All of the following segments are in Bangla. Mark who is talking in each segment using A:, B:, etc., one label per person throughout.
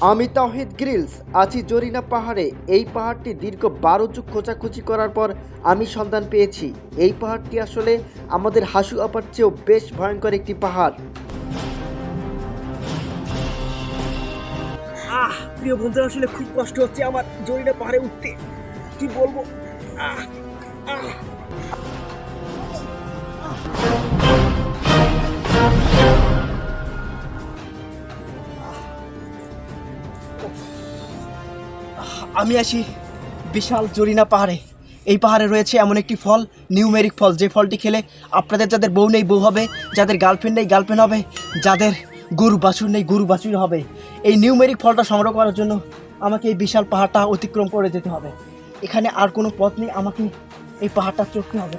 A: আমি তাওহিদ গ্রিলস, আছি জরিনা পাহাড়ে। এই পাহাড়টি দীর্ঘ বারো যুগ খোঁজাখুঁজি করার পর আমি সন্ধান পেয়েছি। এই পাহাড়টি আসলে আমাদের হাসু আপার চেয়েও বেশ ভয়ঙ্কর একটি পাহাড়।
B: আহ, প্রিয় বন্ধুরা, আসলে খুব কষ্ট হচ্ছে আমার জরিনা পাহাড়ে উঠতে। কি বলব? আহ আহ। আমি আসি বিশাল জরিনা পাহাড়ে। এই পাহাড়ে রয়েছে এমন একটি ফল, নিউমেরিক ফল। যে ফলটি খেলে আপনাদের যাদের বউ নেই বউ হবে, যাদের গার্লফ্রেন্ড নেই গার্লফ্রেন্ড হবে, যাদের গরু বাছুর নেই গরু বাছুর হবে। এই নিউমেরিক ফলটা সংগ্রহ করার জন্য আমাকে এই বিশাল পাহাড়টা অতিক্রম করে যেতে হবে। এখানে আর কোনো পথ নেই, আমাকে এই পাহাড়টা চড়তে হবে।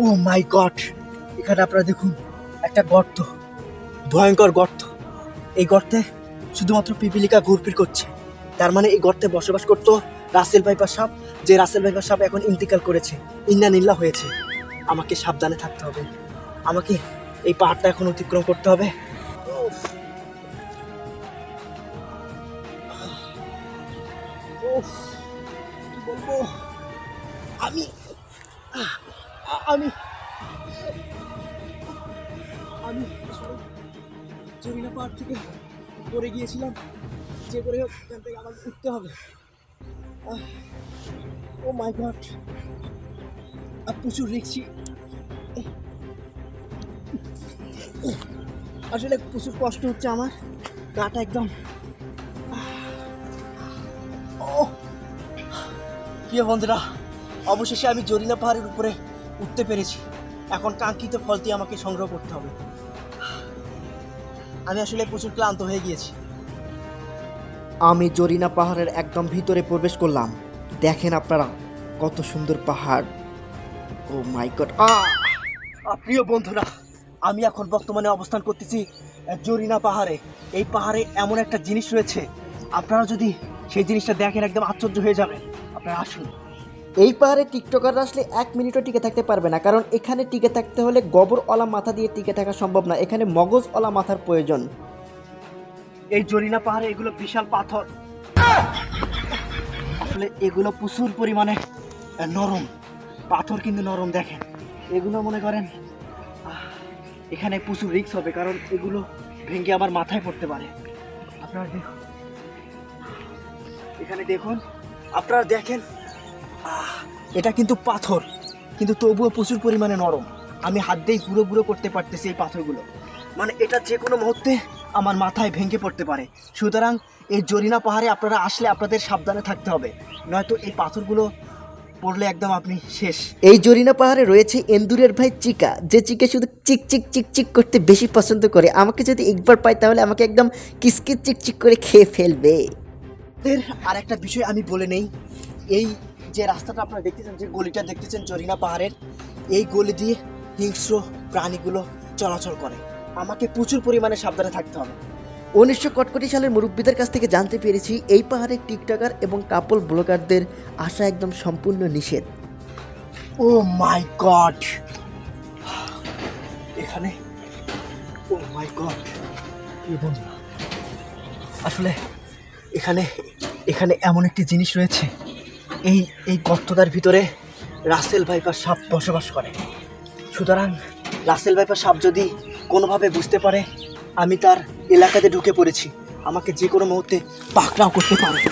B: ও মাই গড, এখানে আপনারা দেখুন, একটা গর্ত, ভয়ঙ্কর গর্ত। এই গর্তে শুধুমাত্র পিপিলিকা ঘুরপির করছে। তার মানে এই গর্তে বসবাস করত রাসেল ভাইপার সাপ, যে রাসেল ভাইপার সাপ এখন ইন্তিকাল করেছে। ইন্না নিল্লা হয়েছে। আমাকে সাবধানে থাকতে হবে। আমাকে এই পাহাড়টা এখন অতিক্রম করতে হবে। আমি আমি আমি জরিনা পাহাড় থেকে পড়ে গিয়েছিলাম। যে করে হোক, এখান থেকে আমাকে উঠতে হবে। Oh my god. প্রচুর রিক্সি। আসলে প্রচুর কষ্ট হচ্ছে আমার। গাটা একদম। ও প্রিয় বন্ধুরা, অবশেষে আমি জরিনা পাহাড়ের উপরে উঠতে পেরেছি। এখন কাঙ্ক্ষিত ফলটি আমাকে সংগ্রহ করতে হবে। আমি আসলে প্রচুর ক্লান্ত হয়ে গিয়েছি।
A: আমি জরিনা পাহাড়ের একদম ভিতরে প্রবেশ করলাম। দেখেন আপনারা কত সুন্দর পাহাড়। ও মাই গড
B: প্রিয় বন্ধুরা, আমি এখন বর্তমানে অবস্থান করতেছি জরিনা পাহাড়ে। এই পাহাড়ে এমন একটা জিনিস রয়েছে। আপনারা যদি সেই জিনিসটা দেখেন একদম আশ্চর্য হয়ে যাবে আপনারা আসুন।
A: এই পাহাড়ে টিকটকাররা আসলে এক মিনিটও টিকে থাকতে পারবে না, কারণ এখানে টিকে থাকতে হলে গোবরওয়ালা মাথা দিয়ে টিকে থাকা সম্ভব না, এখানে মগজওয়ালা মাথার প্রয়োজন।
B: এই জরিনা পাহাড়ে এগুলো বিশাল পাথর। আসলে এগুলো প্রচুর পরিমাণে নরম। পাথর কিন্তু নরম, দেখেন। এগুলো মনে করেন এখানে প্রচুর রিস্ক হবে, কারণ এগুলো ভেঙে আমার মাথায় পড়তে পারে। আপনারা দেখুন। এখানে দেখুন, আপনারা দেখেন এটা কিন্তু পাথর। কিন্তু তবুও প্রচুর পরিমাণে নরম। আমি হাত দিয়েই গুঁড়ো গুঁড়ো করতে পারতেছি এই পাথরগুলো। মানে এটা যে কোনো মুহূর্তে আমার মাথায় ভেঙে পড়তে পারে। সুতরাং এই জরিনা পাহাড়ে আপনারা আসলে আপনাদের সাবধানে থাকতে হবে। নয়তো এই পাথরগুলো পড়লে একদম আপনি শেষ।
A: এই জরিনা পাহাড়ে রয়েছে এন্দুরের ভাই চিকা। যে চিকা শুধু চিক চিক চিক চিক করতে বেশি পছন্দ করে। আমাকে যদি একবার পাই তাহলে আমাকে একদম কিসকিস চিক চিক করে খেয়ে ফেলবে।
B: এর আর একটা বিষয় আমি বলে নেই। এই যে রাস্তাটা আপনারা দেখতেছেন যে গলিটা দেখতেছেন জরিনা পাহাড়ের এই গলি দিয়ে হিংস্র প্রাণীগুলো চলাচল করে। আমাকে প্রচুর পরিমাণে সাবধানে থাকতে হবে।
A: উনিশশো কটকটি সালের মুরব্বীদের কাছ থেকে জানতে পেরেছি এই পাহাড়ে টিকটকার এবং কাপল ব্লগারদের আসা একদম সম্পূর্ণ নিষেধ।
B: Oh my god! এখানে? Oh my god! বন্ধুরা আসলে এখানে এখানে এমন একটি জিনিস রয়েছে। এই এই গর্তটার ভিতরে রাসেল ভাইপার সাপ বসবাস করে। সুতরাং রাসেল ভাইপার সাপ যদি কোনোভাবে বুঝতে পারে, আমি তার এলাকাতে ঢুকে পড়েছি। আমাকে যে কোনো মুহূর্তে পাকড়াও করতে পারে।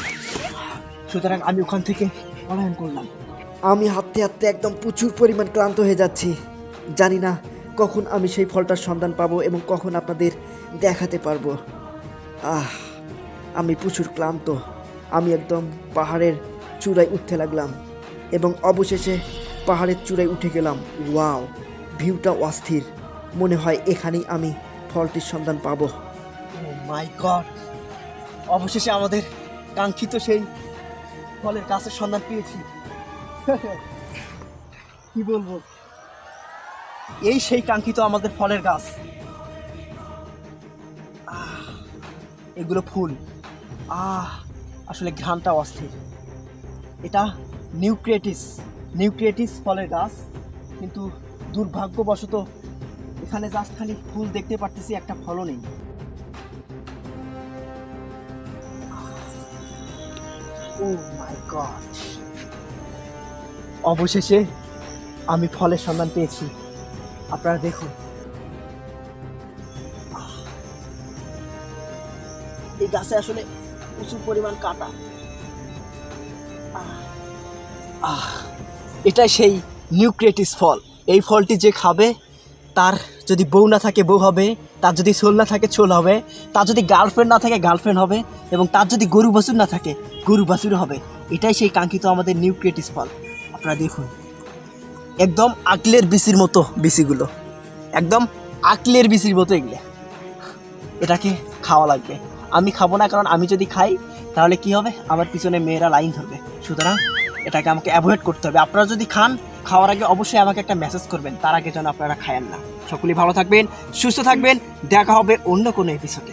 B: সুতরাং আমি ওখান থেকে পলায়ন করলাম।
A: আমি হাঁটতে হাঁটতে একদম প্রচুর পরিমাণ ক্লান্ত হয়ে যাচ্ছি। জানি না কখন আমি সেই ফলটার সন্ধান পাবো এবং কখন আপনাদের দেখাতে পারব। আহ, আমি প্রচুর ক্লান্ত। আমি একদম পাহাড়ের চূড়ায় উঠতে লাগলাম এবং অবশেষে পাহাড়ের চূড়ায় উঠে গেলাম। ওয়াও, ভিউটা অস্থির। মনে হয় এখানেই আমি ফলটির সন্ধান পাবো।
B: মাই গড অবশেষে আমাদের কাঙ্ক্ষিত সেই ফলের গাছের সন্ধান পেয়েছি। কি বলব? এই সেই কাঙ্ক্ষিত আমাদের ফলের গাছ। এগুলো ফুল। আহ, আসলে ঘ্রাণটা অস্থির। এটা নিউক্রিয়েটিস। নিউক্রিয়েটিস ফলের গাছ। কিন্তু দুর্ভাগ্যবশত এখানে জাস্ট খালি ফুল দেখতে পারতেছি, একটা ফলও নেই। ও মাই গড অবশেষে আমি ফলের সন্ধান পেয়েছি। আপনারা দেখুন। এই গাছে আসলে প্রচুর পরিমাণ কাটা। আহ, এটাই সেই নিউক্রিয়েটিস ফল। এই ফলটি যে খাবে তার যদি বউ না থাকে বউ হবে তার যদি ছোল না থাকে ছোল হবে তার যদি গার্লফ্রেন্ড না থাকে গার্লফ্রেন্ড হবে এবং তার যদি গরু বাছুর না থাকে গরু বাছুর হবে। এটাই সেই কাঙ্ক্ষিত আমাদের নিউক্রিয়েটিস ফল। আপনারা দেখুন একদম আকলের বিচির মতো বিচিগুলো। একদম আকলের বিচির মতো এগুলো। এটাকে খাওয়া লাগবে। আমি খাব না কারণ আমি যদি খাই তাহলে কি হবে? আমার পিছনে মেয়েরা লাইন ধরবে। সুতরাং এটাকে আমাকে অ্যাভয়েড করতে হবে। আপনারা যদি খান, খাওয়ার আগে অবশ্যই আমাকে একটা মেসেজ করবেন। তার আগে যেন আপনারা খায়েন না। সকলেই ভালো থাকবেন, সুস্থ থাকবেন। দেখা হবে অন্য কোনো এপিসোডে